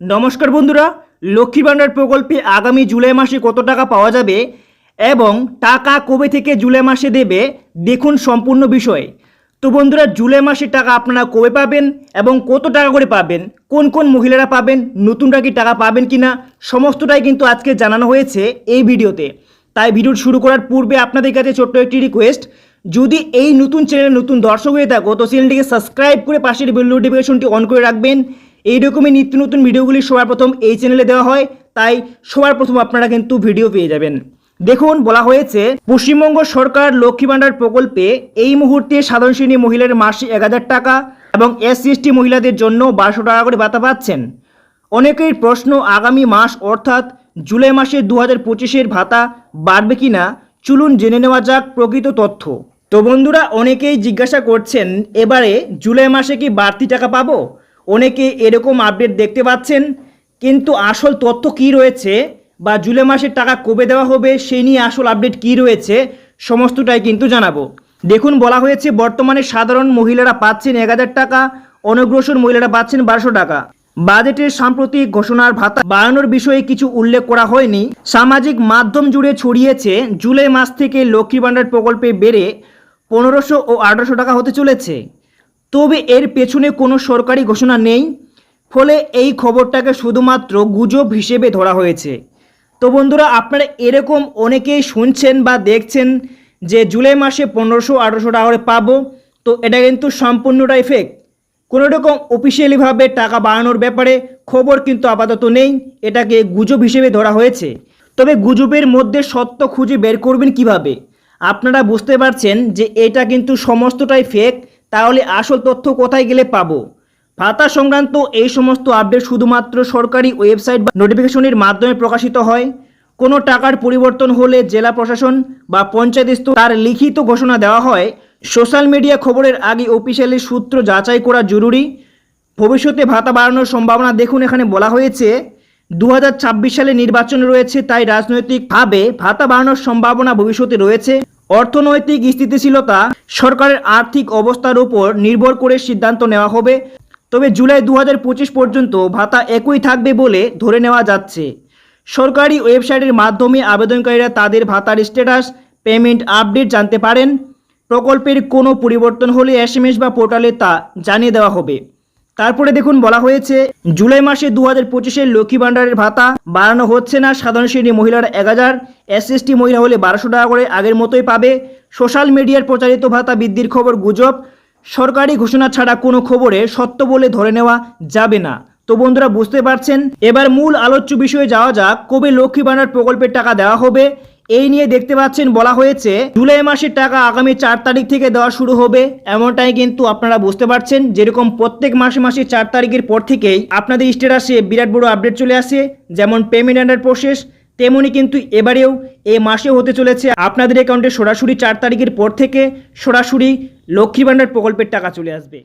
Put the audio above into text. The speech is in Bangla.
নমস্কার বন্ধুরা, লক্ষ্মী ভাণ্ডার প্রকল্পে আগামী জুলাই মাসে কত টাকা পাওয়া যাবে এবং টাকা কবে থেকে জুলাই মাসে দেবে, দেখুন সম্পূর্ণ বিষয়। তো বন্ধুরা, জুলাই মাসে টাকা আপনারা কবে পাবেন এবং কত টাকা করে পাবেন, কোন কোন মহিলারা পাবেন, নতুনরা কি টাকা পাবেন কিনা, সমস্তটাই কিন্তু আজকে জানানো হয়েছে এই ভিডিওতে। তাই ভিডিও শুরু করার পূর্বে আপনাদের কাছে ছোট্ট একটি রিকোয়েস্ট যদি এই নতুন চ্যানেলে নতুন দর্শক হয়ে থাকো, তো চ্যানেলটিকে সাবস্ক্রাইব করে পাশের বেল নোটিফিকেশনটি অন করে রাখবেন। এই রকমই নিত্য নতুন ভিডিওগুলি সবার প্রথম এই চ্যানেলে দেওয়া হয়, তাই সবার প্রথম আপনারা কিন্তু ভিডিও পেয়ে যাবেন। দেখুন, বলা হয়েছে, পশ্চিমবঙ্গ সরকার লক্ষ্মী ভাণ্ডার প্রকল্পে এই মুহূর্তে সাধারণ শ্রেণি মহিলার মাসে এক হাজার টাকা এবং এস এসটি মহিলাদের জন্য বারোশো টাকা করে ভাতা পাচ্ছেন। অনেকের প্রশ্ন, আগামী মাস অর্থাৎ জুলাই মাসে দু হাজার পঁচিশের ভাতা বাড়বে কিনা? চলুন জেনে নেওয়া যাক প্রকৃত তথ্য। তো বন্ধুরা, অনেকেই জিজ্ঞাসা করছেন, এবারে জুলাই মাসে কি বাড়তি টাকা পাবো? অনেকে এরকম আপডেট দেখতে পাচ্ছেন, কিন্তু আসল তথ্য কি রয়েছে বা জুলাই মাসের টাকা কবে দেওয়া হবে সেই নিয়ে আসল আপডেট কি রয়েছে, সমস্তটাই কিন্তু জানাব। দেখুন, বলা হয়েছে বর্তমানে সাধারণ মহিলারা পাচ্ছেন এক হাজার টাকা, অনগ্রসর মহিলারা পাচ্ছেন বারোশো টাকা। বাজেটের সাম্প্রতিক ঘোষণার ভাতা বাড়ানোর বিষয়ে কিছু উল্লেখ করা হয়নি। সামাজিক মাধ্যম জুড়ে ছড়িয়েছে, জুলাই মাস থেকে লক্ষ্মী ভাণ্ডার প্রকল্পে বেড়ে পনেরোশো ও আঠারোশো টাকা হতে চলেছে। তবে এর পেছনে কোনো সরকারি ঘোষণা নেই। ফলে এই খবরটাকে শুধুমাত্র গুজব হিসেবে ধরা হয়েছে। তো বন্ধুরা, আপনারা এরকম অনেকেই শুনছেন বা দেখছেন যে জুলাই মাসে পনেরোশো আঠেরোশো টাকা করে পাবো। তো এটা কিন্তু সম্পূর্ণটাই ফেক কোনো রকম অফিসিয়ালিভাবে টাকা বাড়ানোর ব্যাপারে খবর কিন্তু আপাতত নেই। এটাকে গুজব হিসেবে ধরা হয়েছে। তবে গুজবের মধ্যে সত্য খুঁজে বের করবেন কীভাবে? আপনারা বুঝতে পারছেন যে এটা কিন্তু সমস্তটাই ফেক তাহলে আসল তথ্য কোথায় গেলে পাবো? ভাতা সংক্রান্ত এই সমস্ত আপডেট শুধুমাত্র সরকারি ওয়েবসাইট বা নোটিফিকেশনের মাধ্যমে প্রকাশিত হয়। কোনো টাকার পরিবর্তন হলে জেলা প্রশাসন বা পঞ্চায়েত স্তর তার লিখিত ঘোষণা দেওয়া হয়। সোশ্যাল মিডিয়া খবরের আগে অফিসিয়ালি সূত্র যাচাই করা জরুরি। ভবিষ্যতে ভাতা বাড়ানোর সম্ভাবনা দেখুন, এখানে বলা হয়েছে দু হাজার ছাব্বিশ সালে নির্বাচন রয়েছে, তাই রাজনৈতিকভাবে ভাতা বাড়ানোর সম্ভাবনা ভবিষ্যতে রয়েছে। অর্থনৈতিক স্থিতিশীলতা সরকারের আর্থিক অবস্থার উপর নির্ভর করে সিদ্ধান্ত নেওয়া হবে। তবে জুলাই দু হাজার পঁচিশ পর্যন্ত ভাতা একই থাকবে বলে ধরে নেওয়া যাচ্ছে। সরকারি ওয়েবসাইটের মাধ্যমে আবেদনকারীরা তাদের ভাতার স্ট্যাটাস, পেমেন্ট আপডেট জানতে পারেন। প্রকল্পের কোনো পরিবর্তন হলে এসএমএস বা পোর্টালে তা জানিয়ে দেওয়া হবে। তারপরে দেখুন বলা হয়েছে, জুলাই মাসে দু হাজার পঁচিশের লক্ষ্মী ভাণ্ডারের ভাতা বাড়ানো হচ্ছে না, সাধারণ শ্রেণি মহিলারা এক হাজার, এসএসটি মহিলা হলে বারোশো টাকা করে আগের মতোই পাবে। সোশ্যাল মিডিয়ার প্রচারিত ভাতা বৃদ্ধির খবর গুজব, সরকারি ঘোষণা ছাড়া কোনো খবরে সত্য বলে ধরে নেওয়া যাবে না। তো বন্ধুরা, বুঝতে পারছেন? এবার মূল আলোচ্য বিষয়ে যাওয়া যাক, কবে লক্ষ্মী ভাণ্ডার প্রকল্পের টাকা দেওয়া হবে এই নিয়ে দেখতে পাচ্ছেন বলা হয়েছে, জুলাই মাসের টাকা আগামী চার তারিখ থেকে দেওয়া শুরু হবে। এমনটাই কিন্তু আপনারা বুঝতে পারছেন, যেরকম প্রত্যেক মাসে মাসে চার তারিখের পর থেকেই আপনাদের স্টেটাসে বিরাট বড় আপডেট চলে আসে, যেমন পেমেন্ট আন্ডার প্রসেস তেমনি কিন্তু এবারেও এ মাসে হতে চলেছে আপনাদের অ্যাকাউন্টে সরাসরি চার তারিখের পর থেকে সরাসরি লক্ষ্মী ভাণ্ডার প্রকল্পের টাকা চলে আসবে।